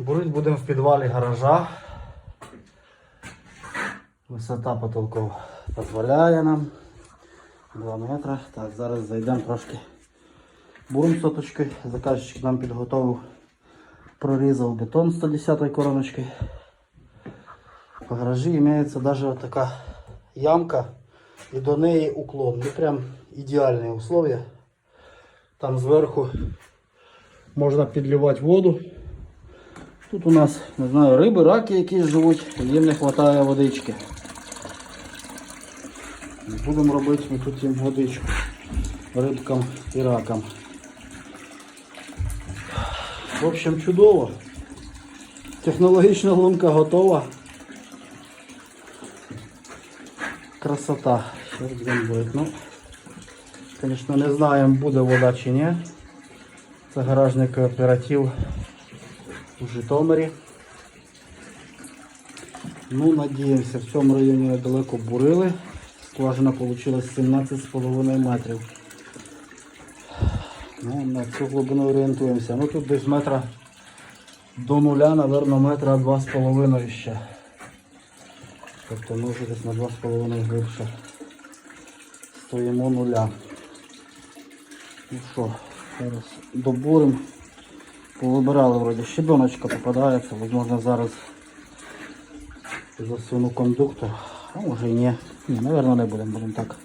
Бурить будемо в підвалі гаража. Висота потолков дозволяє нам. 2 метри. Так, зараз зайдемо трошки. Бурим соточкою. Заказчик нам підготовив, прорізав бетон 110 короночкою. В гаражі імеється навіть така ямка і до неї уклон. Не прям ідеальні условия. Там зверху можна підливати воду. Тут у нас, не знаю, риби, раки якісь живуть, їм не вистачає водички. Будемо робити ми тут їм водичку рибкам і ракам. В общем, чудово. Технологічна лунка готова. Красота. Зараз будемо бурити. Ну, звісно, не знаємо, буде вода чи ні. Це гаражний кооператив у Житомирі. Ну, надіємося, в цьому районі недалеко бурили. Скважина вийшла 17,5 метрів. Ну, на цю глибину орієнтуємося. Ну тут десь метра до нуля, напевно, метра 2,5 ще. Тобто ми вже десь на 2,5 глибше стоїмо нуля. Ну що, зараз добуримо. Повибирали вроді щебеночка попадається, можна зараз засуну кондуктор. А може і ні. Ні, напевно не будемо, будемо так.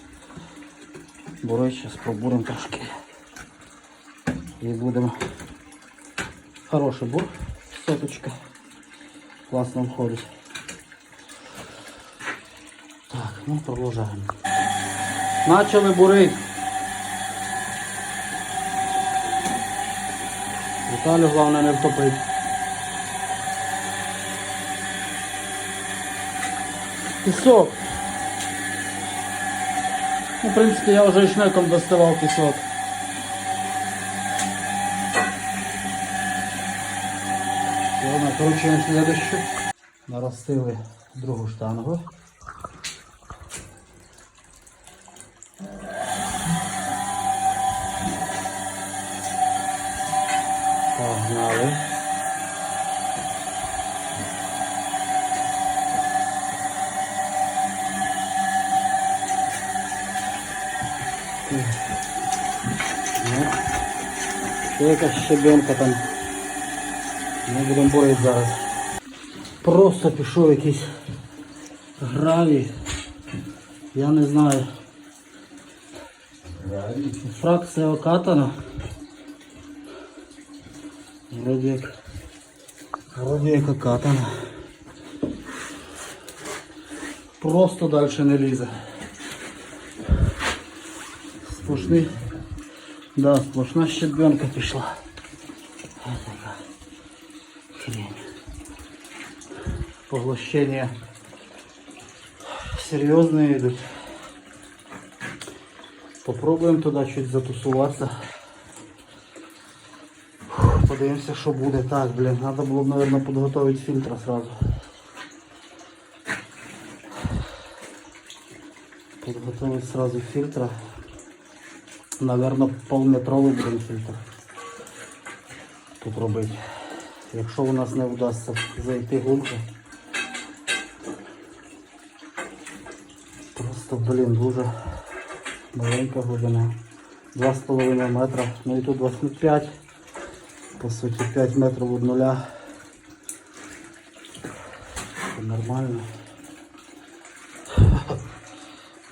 Бурити, зараз пробуримо трошки. І будемо. Хороший бур, соточка. Класно входить. Так, ну продовжаємо. Начали бурити. Віталю головне не втопити. Пісок. Ну, в принципі, я вже шнеком доставав пісок. Все, накручуємо следующую. Наростили другу штангу. Погнали. Ну, ще якась щебенка там. Ми будемо боротися зараз. Просто пішов якийсь гравій. Я не знаю. Фракція окатана. Вроді як. Вроді як окатана. Просто далі не лізе. Сплошний. Да, сплошна щебенка пішла. Ось така хрень. Поглощення серйозні йдуть. Попробуємо туди чуть затусуватися. Подивимося, що буде. Так, блін, треба було б, мабуть, підготувати фільтр сразу. Підготувати сразу фільтра. Наверно, полметровий буде фільтр. Тут робити. Якщо у нас не вдасться зайти глибше. Просто, блін, дуже маленька глибина. 2,5 метра. Ну і тут 25. По суті 5 метрів від нуля. Це нормально.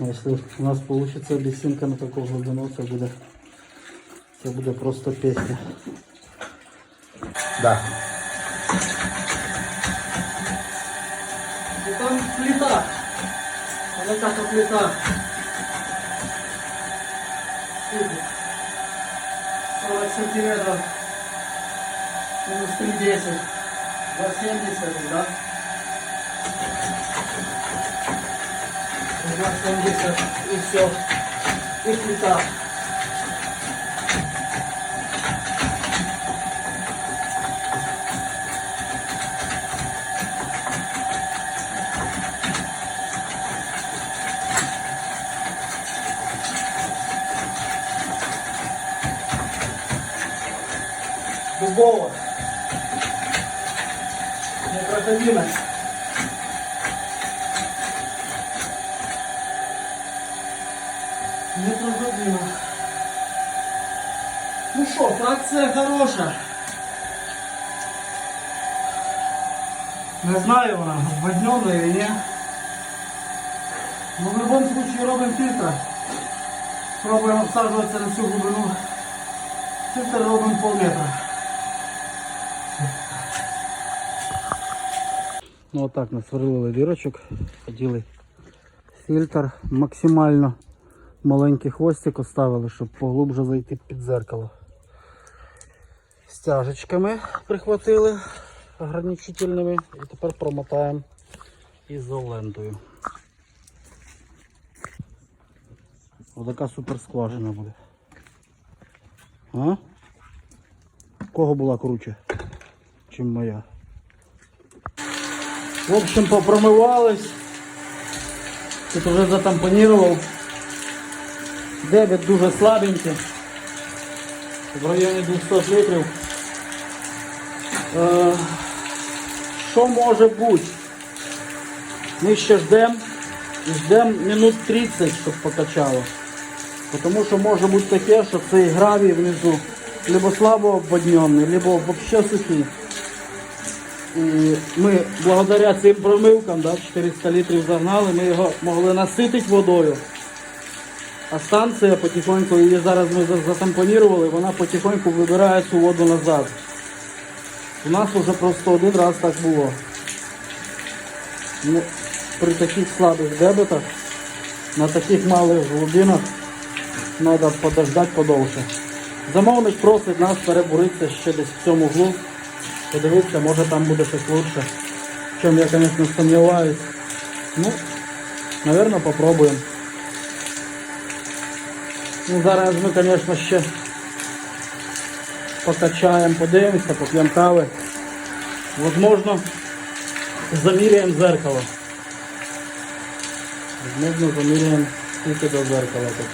Ну, Якщо у нас вийде бісінка на таку глибину, це буде, це буде просто пісня. Да. І там плита. Вона така плита. Скільки? 40 сантиметров. Минус 310. 270, да? 270 и все. И плита. Дубова кабіна. Непроходимо. Ну що, фракція хороша. Не знаю вона, вводнена или ні. Ну в будь-якому случае робимо фільтр. Пробуємо обсаджуватися на всю глибину. Фільтр робимо пол метра. Ну отак насверлили дірочок, поділи фільтр максимально маленький хвостик оставили, щоб поглубже зайти під зеркало. Стяжечками прихватили ограничительними і тепер промотаємо ізолентою. Ось така супер скважина буде. А? Кого була круче, чим моя? В общем, попромивались. Тут вже затампонував. Дебет дуже слабенький. В районі 200 літрів. Е, Що може бути? Ми ще ждемо. Ждемо минут 30, щоб покачало. Тому що може бути таке, що цей гравій внизу либо слабо обводнений, либо взагалі сухий. Ми благодаря цим промивкам, да, 400 літрів загнали, ми його могли наситити водою. А станція потихоньку, її зараз ми затампонірували, вона потихоньку вибирає цю воду назад. У нас вже просто один раз так було. Ну, при таких слабих дебетах, на таких малих глибинах треба подождати подовше. Замовник просить нас перебуритися ще десь в цьому углу. Подивитися, може там буде щось лучше. В чому я, звісно, сумніваюсь. Ну, напевно, попробуємо. Ну, зараз ми, звісно, ще покачаємо, подивимося, поп'ємо кави. Возможно, заміряємо зеркало. Возможно, заміряємо тільки до зеркала тут.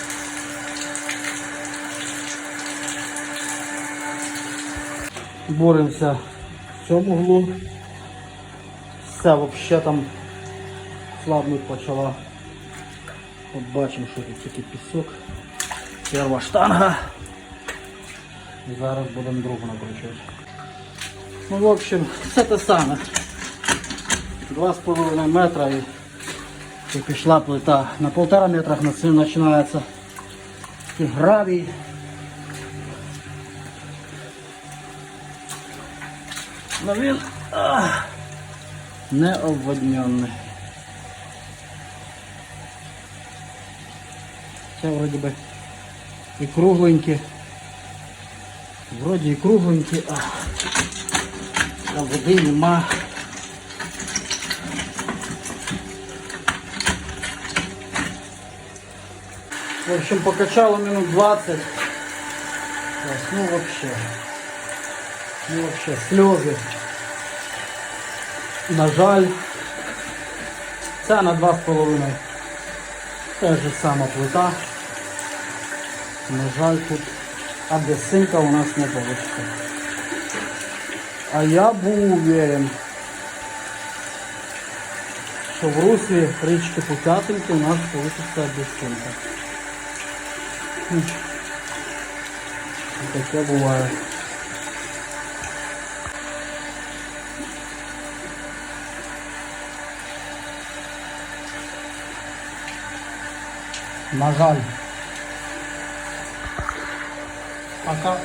Боремося цьому углу. Все взагалі там слабнуть почала. От бачимо, що тут тільки пісок. Перша штанга. І зараз будемо другу накручувати. Ну, в общем, все те саме. Два з половиною метра і, і пішла плита. На полтора метрах на цим починається такий гравій. Но він не обводнений. Це вроді би і кругленькі. Вроді і кругленькі, а, а води нема. В общем, покачало минут 20. Ну вообще. Ну вообще сльози. На жаль. Це на 2,5. Те ж сама плита. На жаль, тут абесинка у нас не вийде. А я був уверен, що в руслі річки Путятинки у нас вийде абесинка. Таке буває. На жаль. Пока